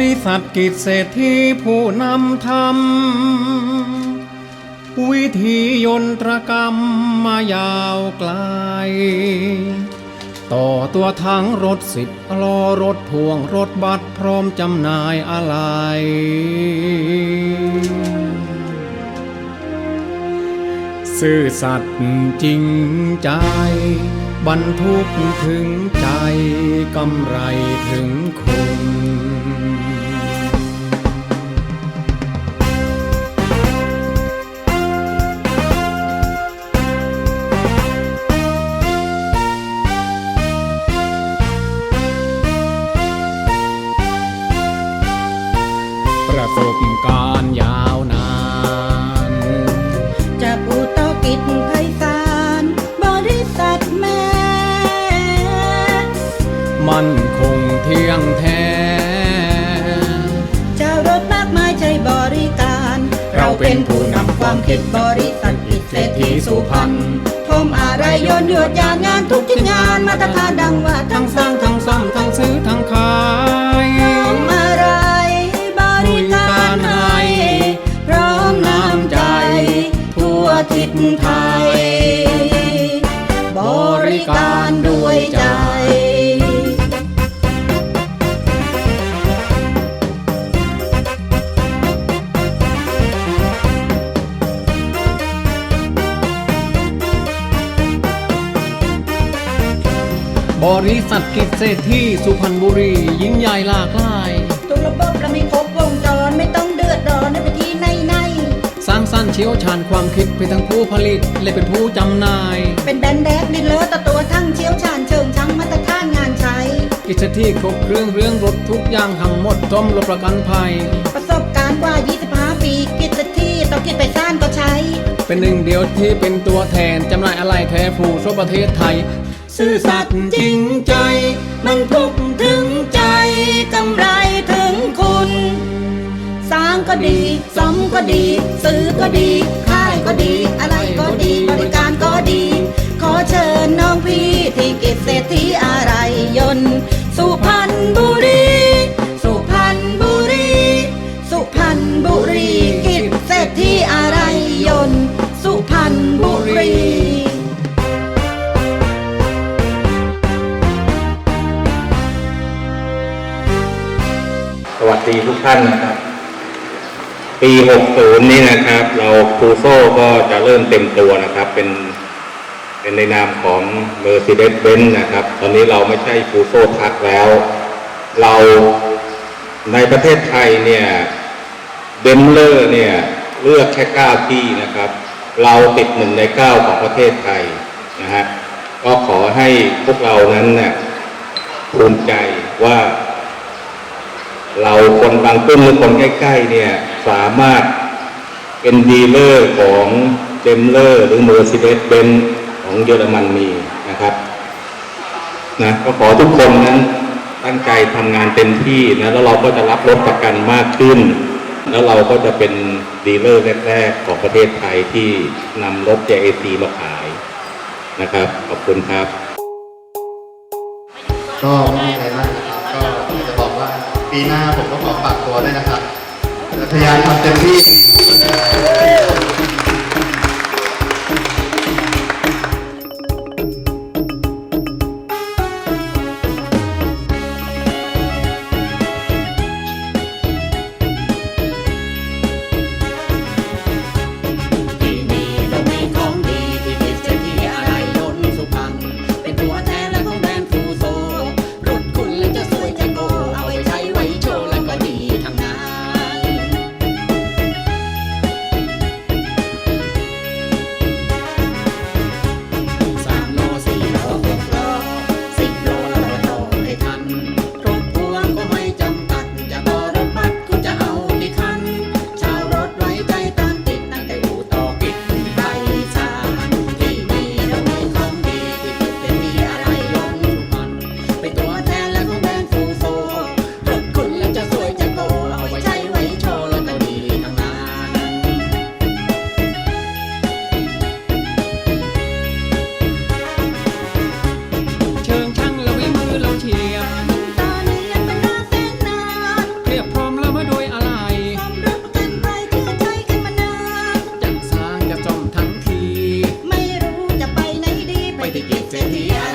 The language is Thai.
ริษัทกิจเศรษฐีผู้นำทำวิธียนตรกรรมมายาวไกล ต่อตัวถังรถสิบล้อรถพ่วงรถบัสพร้อมจำหน่ายอะไรซื่อสัตย์จริงใจ บรรทุกถึงใจกำไรถึงคุณประสบการณ์ยา มั่นคงเที่ยงแท้ เจ้ารถมากมายใช้บริการ เราเป็นผู้นำความคิดบริษัทกิจเศรษฐีสุพรรณทมอะไรยนต์ยวดยานงานทุกชิ้นงานมาตรฐานดังว่าทั้ทั้งงสร้างทั้งซ่อมทั้งซื้อทั้งขายทำอะไรบริการให้พร้อมน้ำใจ ทั่วทิศไทย บริการด้วยใจ บริษัทกิจเศรษฐีสุพรรณบุรียิ่งใหญ่หลากหลาย ทุกระบบเรามีครบวงจรไม่ต้องเดือดร้อนในไปที่ในในสร้างสรรค์เชี่ยวชาญความคิดเป็นทั้งผู้ผลิตและเป็นผู้จำหน่าย เป็นแบรนด์แดกดินเลอร์ต่อตัวทั้งเชี่ยวชาญเชิงช่างมาตรฐานงานใช้ กิจเศรษฐีครบเครื่องเรื่องรถทุกอย่างทั้งหมดพร้อมรถประกันภัย ประสบการณ์กว่า 25 ปี กิจที่ต้องกิจไปสร้างก็ใช้ เป็นหนึ่งเดียวที่เป็นตัวแทนจำหน่ายอะไรแท้ผู้ทั่วประเทศไทย ซื่อสัตย์จริงใจ มันทุกถึงใจกำไรถึงคุณ สร้างก็ดีซ้อมก็ดี ซื้อก็ดีข ดีทุกท่านนะครับ ปี 60 นี้นะครับ เราครูโซ่ก็จะเริ่มเต็มตัวนะครับ เป็นเป็นในนามของ Mercedes-Benz นะครับ ตอนนี้เราไม่ใช่ครูโซ่ทักแล้ว เราในประเทศไทยเนี่ยเดมเลอร์เนี่ยเลือกแค่ 9 ที่นะครับ เราติดหนึ่งใน 9 ของประเทศไทยนะฮะก็ขอให้พวกเรานั้นเนี่ยภูมิใจว่า เราคนบางตุ้นหรือคนใกล้ๆเนี่ยสามารถเป็นดีลเลอร์ของเดมเลอร์หรือ Mercedes Benz ของเยอรมนนีนะครับนะก็ขอทุกคนนั้นตั้งใจทำงานเต็มที่นะแล้วเราก็จะรับรถประกันมากขึ้น แล้วเราก็จะเป็นดีลเลอร์แรกๆของประเทศไทยที่นำรถ JAC มาขายนะครับ ขอบคุณครับ ก็ไม่มีอะไรมากนะครับก็จะบอกว่า ปีหน้าผมก็ขอฝากตัวด้วยนะครับจะพยายามทำเต็มที่ Way to get to the